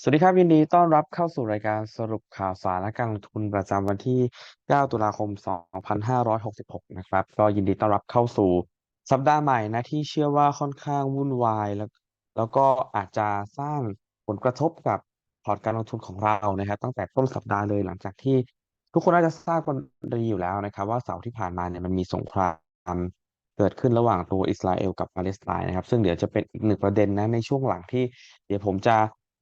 สวัสดีครับ ยินดีต้อนรับเข้าสู่รายการสรุปข่าวสารและการลงทุนประจำวันที่ 9 ตุลาคม 2566 นะครับ ก็ยินดีต้อนรับเข้าสู่สัปดาห์ใหม่นะที่เชื่อว่าค่อนข้างวุ่นวาย แล้วแล้วก็อาจจะสร้างผลกระทบกับพอร์ตการลงทุนของเรานะครับ ตั้งแต่ต้นสัปดาห์เลยหลังจากที่ ทุกคนน่าจะทราบกันดีอยู่แล้วนะครับ ว่าเสาร์ที่ผ่านมาเนี่ยมันมีสงครามเกิดขึ้นระหว่างตัวอิสราเอลกับปาเลสไตน์นะครับ ซึ่งเดี๋ยวจะเป็นอีกหนึ่งประเด็นนะในช่วงหลังที่ เดี๋ยวผมจะ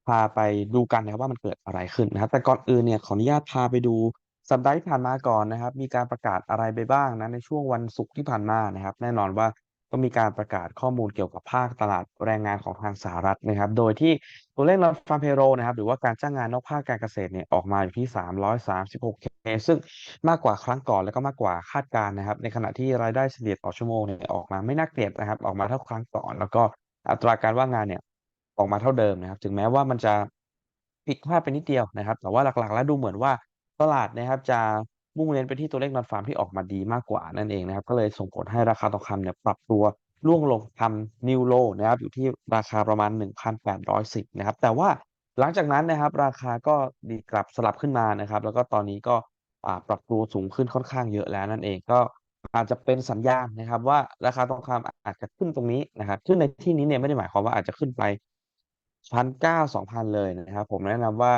พาไปดูกันนะครับว่ามันเกิดอะไรขึ้นนะครับ แต่ก่อนอื่นเนี่ยขออนุญาตพาไปดูสัปดาห์ที่ผ่านมาก่อนนะครับ มีการประกาศอะไรไปบ้างนะในช่วงวันศุกร์ที่ผ่านมานะครับ แน่นอนว่าก็มีการประกาศข้อมูลเกี่ยวกับภาคตลาดแรงงานของทางสหรัฐนะครับ โดยที่ตัวเลข non farm payroll นะครับ หรือว่าการจ้างงานนอกภาคการเกษตรเนี่ยออกมาอยู่ที่ 336K ซึ่งมากกว่าครั้งก่อนแล้วก็มากกว่าคาดการณ์นะครับ ในขณะที่รายได้เฉลี่ยต่อชั่วโมงเนี่ยออกมาไม่น่าเกลียดนะครับ ออกมาเท่าครั้งก่อน แล้วก็อัตราการว่างงานเนี่ย ออกมาเท่าเดิมนะครับ ถึงแม้ว่ามันจะผิดพลาดไปนิดเดียวนะครับ แต่ว่าหลักๆ แล้วดูเหมือนว่าตลาดนะครับจะมุ่งเน้นไปที่ตัวเลข non farm ที่ออกมาดีมากกว่านั่นเองนะครับ ก็เลยส่งผลให้ราคาทองคำเนี่ยปรับตัวร่วงลงทำ new low นะครับอยู่ที่ราคาประมาณ 1,810นะครับ แต่ว่าหลังจากนั้นนะครับ ราคาก็ดีกลับสลับขึ้นมานะครับ แล้วก็ตอนนี้ก็ปรับตัวสูงขึ้นค่อนข้างเยอะแล้วนั่นเองก็อาจจะเป็นสัญญาณนะครับ ว่าราคาทองคำอาจจะขึ้นตรงนี้นะครับซึ่งในที่นี้เนี่ยไม่ได้หมายความว่าอาจจะขึ้นไป พันเก้าสองพันเลยนะครับ ผมแนะนำว่า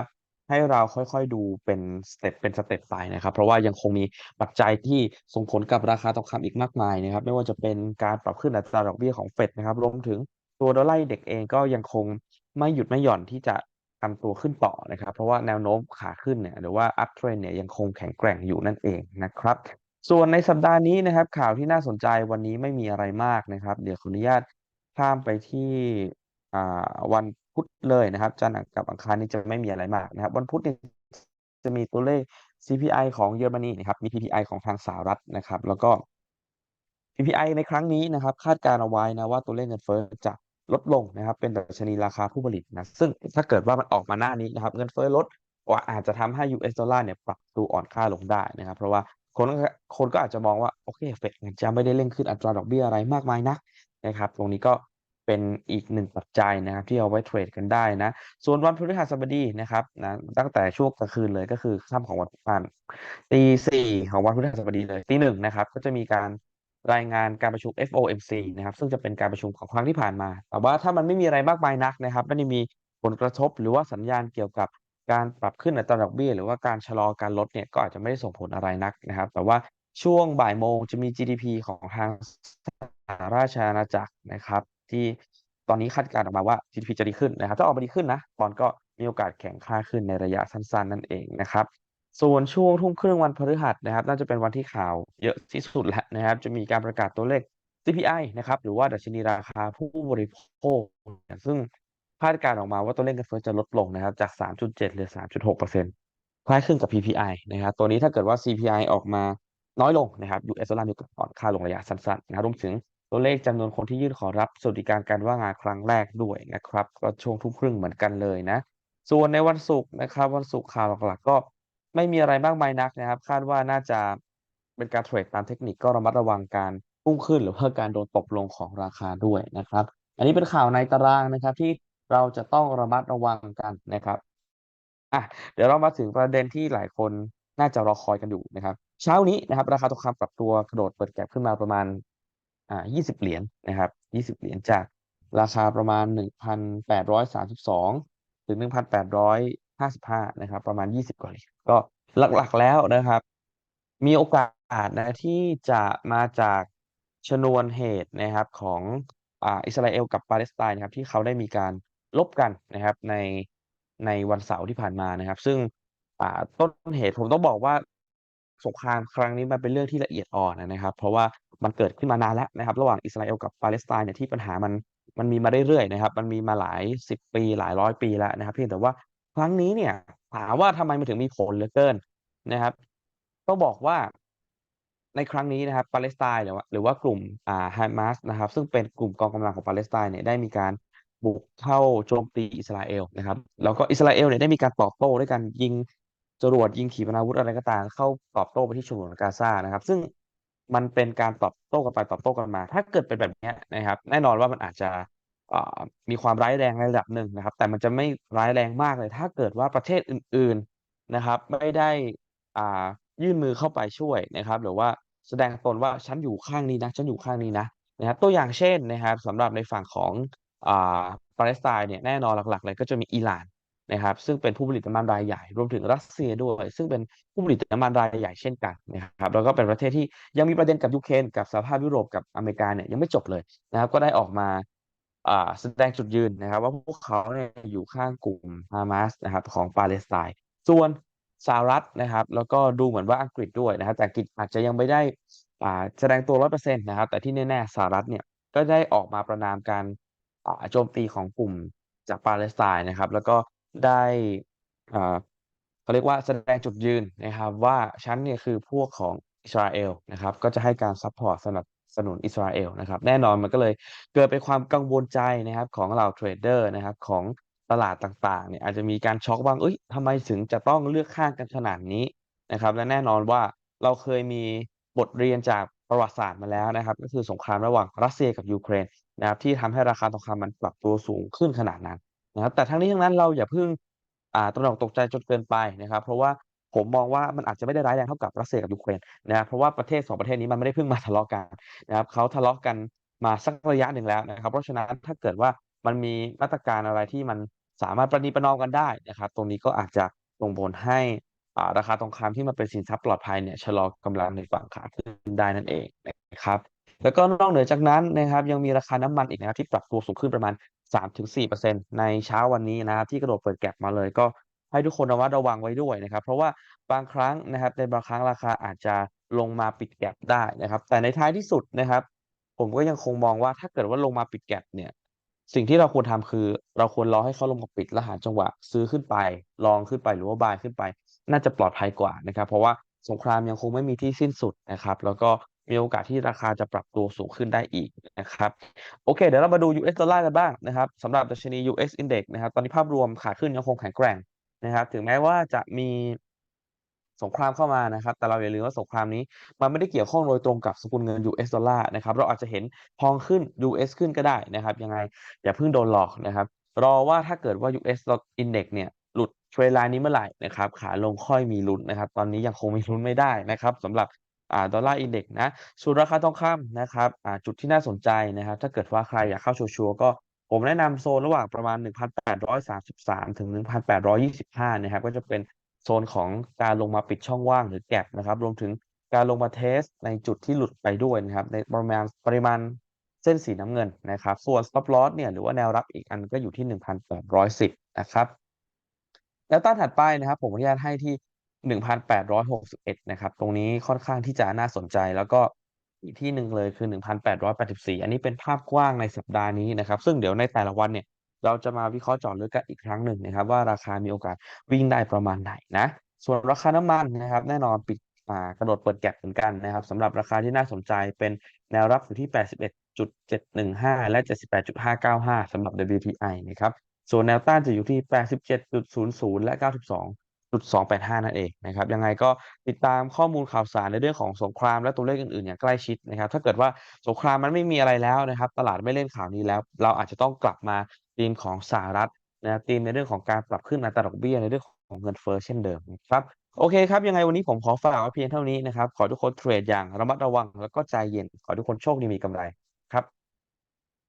ให้เราค่อยๆดูเป็นสเต็ปเป็นสเต็ปไปนะครับ เพราะว่ายังคงมีปัจจัยที่ส่งผลกับราคาทองคำอีกมากมายนะครับ ไม่ว่าจะเป็นการปรับขึ้นอัตราดอกเบี้ยของเฟดนะครับรวมถึงตัวดอลลาร์เด็กเองก็ยังคงไม่หยุดไม่หย่อนที่จะทำตัวขึ้นต่อนะครับ เพราะว่าแนวโน้มขาขึ้นเนี่ยหรือว่า up trend เนี่ยยังคงแข็งแกร่งอยู่นั่นเองนะครับ ส่วนในสัปดาห์นี้นะครับ ข่าวที่น่าสนใจวันนี้ไม่มีอะไรมากนะครับ เดี๋ยวขออนุญาตข้ามไปที่อ่าวัน พุธเลยนะครับจันทร์กับอังคารนี่จะไม่มีอะไรมากนะครับ วันพุธเนี่ยจะมีตัวเลข CPI ของเยอรมนีนะครับ มี PPI ของทางสหรัฐนะครับ แล้วก็ PPI ในครั้งนี้นะครับ คาดการณ์เอาไว้นะว่าตัวเลขเงินเฟ้อจะลดลงนะครับ เป็นดัชนีราคาผู้ผลิตนะ ซึ่งถ้าเกิดว่ามันออกมาหน้านี้นะครับ เงินเฟ้อลดว่าอาจจะทำให้ US ดอลลาร์เนี่ยปรับตัวอ่อนค่าลงได้นะครับ เพราะว่าคนคนก็อาจจะมองว่า โอเคเฟดจะไม่ได้เร่งขึ้นอัตราดอกเบี้ยอะไรมากมายนักนะครับ ตรงนี้ก็ เป็นอีกหนึ่งปัจจัยนะครับที่เอาไว้เทรดกันได้นะ ส่วนวันพฤหัสบดีนะครับนะตั้งแต่ช่วงกลางคืนเลยก็คือค่ำของวันผ่านตีสี่ของวันพฤหัสบดีเลยตีหนึ่งนะครับก็จะมีการรายงานการประชุม FOMC นะครับ ซึ่งจะเป็นการประชุมของครั้งที่ผ่านมา แต่ว่าถ้ามันไม่มีอะไรมากมายนักนะครับ ไม่ได้มีผลกระทบหรือว่าสัญญาณเกี่ยวกับการปรับขึ้นอัตราดอกเบี้ยหรือว่าการชะลอการลดเนี่ยก็อาจจะไม่ได้ส่งผลอะไรนักนะครับ แต่ว่าช่วงบ่ายโมงจะมี GDP ของทางสหราชอาณาจักรนะครับ ที่ตอนนี้คาดการณ์ออกมาว่า GDP จะดีขึ้นนะครับ ถ้าออกมาดีขึ้นนะบอลก็มีโอกาสแข็งค่าขึ้นในระยะสั้นๆ นั่นเองนะครับ ส่วนช่วงทุ่มครึ่งวันพฤหัสนะครับ น่าจะเป็นวันที่ข่าวเยอะที่สุดแล้วนะครับ จะมีการประกาศตัวเลข CPI นะครับ หรือว่าดัชนีราคาผู้บริโภค ซึ่งคาดการณ์ออกมาว่าตัวเลขเงินเฟ้อจะลดลงนะครับ จาก 3.7เหลือ 3.6%คล้ายคลึงกับ PPI นะครับ ตัวนี้ถ้าเกิดว่า CPI ออกมาน้อยลงนะครับ US ดอลลาร์มีโอกาสอ่อนค่าลงระยะสั้นๆนะครับรวมถึง ตัวเลขจำนวนคนที่ยื่นขอรับสวัสดิการการว่างงานครั้งแรกด้วยนะครับ ก็ช่วงทุ่มครึ่งเหมือนกันเลยนะ ส่วนในวันศุกร์นะครับ วันศุกร์ข่าวหลักๆก็ไม่มีอะไรมากมายนักนะครับ คาดว่าน่าจะเป็นการเทรดตามเทคนิคก็ระมัดระวังการพุ่งขึ้นหรือว่าการโดนตบลงของราคาด้วยนะครับ อันนี้เป็นข่าวในตารางนะครับที่เราจะต้องระมัดระวังกันนะครับอะเดี๋ยวเรามาถึงประเด็นที่หลายคนน่าจะรอคอยกันอยู่นะครับ เช้านี้นะครับ ราคาทองคำปรับตัวกระโดดเปิดแก็บขึ้นมาประมาณ อ่า20เหรียญนะครับ20เหรียญจากราคาประมาณ1,832ถึง1,855นะครับ ประมาณ20กว่าเหรียญก็หลักๆแล้วนะครับ มีโอกาสนะที่จะมาจากชนวนเหตุนะครับของอ่าอิสราเอลกับปาเลสไตน์นะครับ ที่เขาได้มีการลบกันนะครับในในวันเสาร์ที่ผ่านมานะครับ ซึ่งอ่าต้นเหตุผมต้องบอกว่าสงครามครั้งนี้มันเป็นเรื่องที่ละเอียดอ่อนนะครับ เพราะว่า มันเกิดขึ้นมานานแล้วนะครับ ระหว่างอิสราเอลกับปาเลสไตน์เนี่ยที่ปัญหามันมันมีมาเรื่อยๆนะครับ มันมีมาหลายสิบปีหลายร้อยปีแล้วนะครับ เพียงแต่ว่าครั้งนี้เนี่ยถามว่าทำไมมันถึงมีผลเหลือเกินนะครับต้องบอกว่าในครั้งนี้นะครับปาเลสไตน์หรือว่าหรือว่ากลุ่มอ่าฮามาสนะครับ ซึ่งเป็นกลุ่มกองกำลังของปาเลสไตน์เนี่ยได้มีการบุกเข้าโจมตีอิสราเอลนะครับ แล้วก็อิสราเอลเนี่ยได้มีการตอบโต้ด้วยการยิงจรวดยิงขีปนาวุธอะไรก็ตามเข้าตอบโต้ไปที่ฉนวนกาซานะครับ ซึ่ง มันเป็นการตอบโต้กันไปตอบโต้กันมา ถ้าเกิดเป็นแบบนี้นะครับ แน่นอนว่ามันอาจจะมีความร้ายแรงในระดับหนึ่งนะครับ แต่มันจะไม่ร้ายแรงมากเลย ถ้าเกิดว่าประเทศอื่น ๆนะครับ ไม่ได้ยื่นมือเข้าไปช่วยนะครับ หรือว่าแสดงตนว่าฉันอยู่ข้างนี้นะฉันอยู่ข้างนี้นะนะครับตัวอย่างเช่นนะครับสำหรับในฝั่งของอปาเลสไตน์เนี่ยแน่นอนหลักๆเลยก็จะมีอิหร่าน นะครับซึ่งเป็นผู้ผลิตน้ำมันรายใหญ่รวมถึงรัสเซียด้วย ซึ่งเป็นผู้ผลิตน้ำมันรายใหญ่เช่นกันนะครับแล้วก็เป็นประเทศที่ยังมีประเด็นกับยูเครนกับสหภาพยุโรปกับอเมริกาเนี่ยยังไม่จบเลยนะครับก็ได้ออกมาแสดงจุดยืนนะครับ ว่าพวกเขาเนี่ยอยู่ข้างกลุ่มฮามาสนะครับของปาเลสไตน์ส่วนสหรัฐนะครับ แล้วก็ดูเหมือนว่าอังกฤษด้วยนะครับแต่อังกฤษอาจจะยังไม่ได้อ่าแสดงตัวร้อยเปอร์เซ็นต์นะครับ แต่ที่แน่ๆสหรัฐเนี่ยก็ได้ออกมาประณามการโจมตีของกลุ่มจากปาเลสไตน์นะครับ แล้วก็ ได้อ่าเขาเรียกว่าแสดงจุดยืนนะครับ ว่าฉันเนี่ยคือพวกของอิสราเอลนะครับ ก็จะให้การซัพพอร์ตสนับสนุนอิสราเอลนะครับ แน่นอนมันก็เลยเกิดเป็นความกังวลใจนะครับของเหล่าเทรดเดอร์นะครับของตลาดต่างๆเนี่ยอาจจะมีการช็อกบ้างเอ้ยทำไมถึงจะต้องเลือกข้างกันขนาดนี้นะครับ และแน่นอนว่าเราเคยมีบทเรียนจากประวัติศาสตร์มาแล้วนะครับ ก็คือสงครามระหว่างรัสเซียกับยูเครนนะครับที่ทำให้ราคาทองคำมันปรับตัวสูงขึ้นขนาดนั้น นะครับ แต่ทั้งนี้ทั้งนั้นเราอย่าเพิ่ง อ่า ตระหนกตกใจจนเกินไปนะครับ เพราะว่าผมมองว่า มันอาจจะไม่ได้ร้ายแรงเท่ากับรัสเซียกับยูเครนนะครับ เพราะว่าประเทศสองประเทศนี้มันไม่ได้เพิ่งมาทะเลาะกันนะครับ เขาทะเลาะกันมาสักระยะหนึ่งแล้วนะครับ เพราะฉะนั้นถ้าเกิดว่ามันมีมาตรการอะไรที่มันสามารถประนีประนอมกันได้นะครับ ตรงนี้ก็อาจจะส่งผลให้อ่าราคาทองคำที่มันเป็นสินทรัพย์ปลอดภัยเนี่ยชะลอกำลังในฝั่งขาขึ้นได้นั่นเองนะครับ แล้วก็นอกเหนือจากนั้นนะครับยังมีราคาน้ำมันอีกนะครับที่ปรับตัวสูงขึ้นประมาณ 3-4%ในเช้าวันนี้นะครับที่กระโดดเปิดแก็ปมาเลยก็ให้ทุกคนระมัดระวังไว้ด้วยนะครับ เพราะว่าบางครั้งนะครับในบางครั้งราคาอาจจะลงมาปิดแก็ปได้นะครับ แต่ในท้ายที่สุดนะครับ ผมก็ยังคงมองว่าถ้าเกิดว่าลงมาปิดแก็ปเนี่ยสิ่งที่เราควรทำคือ เราควรรอให้เขาลงมาปิดแล้วหาจังหวะซื้อขึ้นไป ลองขึ้นไปหรือว่า buy ขึ้นไป น่าจะปลอดภัยกว่านะครับ เพราะว่าสงครามยังคงไม่มีที่สิ้นสุดนะครับ แล้วก็ มีโอกาสที่ราคาจะปรับตัวสูงขึ้นได้อีกนะครับโอเค เดี๋ยวเรามาดู US ดอลลาร์กันบ้างนะครับสำหรับดัชนี US Index นะครับตอนนี้ภาพรวมขาขึ้นยังคงแข็งแกร่งนะครับ ถึงแม้ว่าจะมีสงครามเข้ามานะครับ แต่เราอย่าลืมว่าสงครามนี้ มันไม่ได้เกี่ยวข้องโดยตรงกับสกุลเงิน US ดอลลาร์นะครับ เราอาจจะเห็นทองขึ้น US ขึ้นก็ได้นะครับ ยังไงอย่าเพิ่งโดนหลอกนะครับ รอว่าถ้าเกิดว่า US Index เนี่ยหลุดเทรนไลน์นี้เมื่อไหร่นะครับ ขาลงค่อยมีลุ้นนะครับ ตอนนี้ยังคงมีลุ้นไม่ได้นะครับสำหรับ ดอลลาร์อินเด็กซ์นะส่วนราคาทองคำนะครับอ่าจุดที่น่าสนใจนะครับ ถ้าเกิดว่าใครอยากเข้าชัวร์ๆก็ผมแนะนำโซนระหว่างประมาณ 1,833 ถึง 1,825 นะครับ ก็จะเป็นโซนของการลงมาปิดช่องว่างหรือแก็ปนะครับ รวมถึงการลงมาเทสในจุดที่หลุดไปด้วยนะครับ ในประมาณปริมาณเส้นสีน้ำเงินนะครับ ส่วน stop loss เนี่ยหรือว่าแนวรับอีกอันก็อยู่ที่ 1,810 นะครับแนวต้านถัดไปนะครับ ผมอนุญาตให้ที่ 1,861 นะครับ ตรงนี้ค่อนข้างที่จะน่าสนใจ แล้วก็อีกที่หนึ่งเลยคือ 1,884 อันนี้เป็นภาพกว้างในสัปดาห์นี้นะครับ ซึ่งเดี๋ยวในแต่ละวันเนี่ย เราจะมาวิเคราะห์เจาะลึกกันอีกครั้งหนึ่งนะครับ ว่าราคามีโอกาสวิ่งได้ประมาณไหนนะ ส่วนราคาน้ำมันนะครับ แน่นอนปิดอ่ากระโดดเปิดแก็ปเหมือนกันนะครับสำหรับราคาที่น่าสนใจเป็นแนวรับอยู่ที่ 81.715 และ 78.595สำหรับ WTI นะครับ ส่วนแนวต้านจะอยู่ที่ 87.00 และ 92.285 นั่นเองนะครับ ยังไงก็ติดตามข้อมูลข่าวสารในเรื่องของสงครามและตัวเลขอื่นๆอย่างใกล้ชิดนะครับ ถ้าเกิดว่าสงครามมันไม่มีอะไรแล้วนะครับ ตลาดไม่เล่นข่าวนี้แล้ว เราอาจจะต้องกลับมาธีมของสหรัฐนะครับธีมในเรื่องของการปรับขึ้นอัตราดอกเบี้ยในเรื่องของเงินเฟ้อเช่นเดิมนะครับโอเคครับ ยังไงวันนี้ผมขอฝากไว้เพียงเท่านี้นะครับ ขอทุกคนเทรดอย่างระมัดระวังแล้วก็ใจเย็นขอทุกคนโชคดีมีกำไรครับ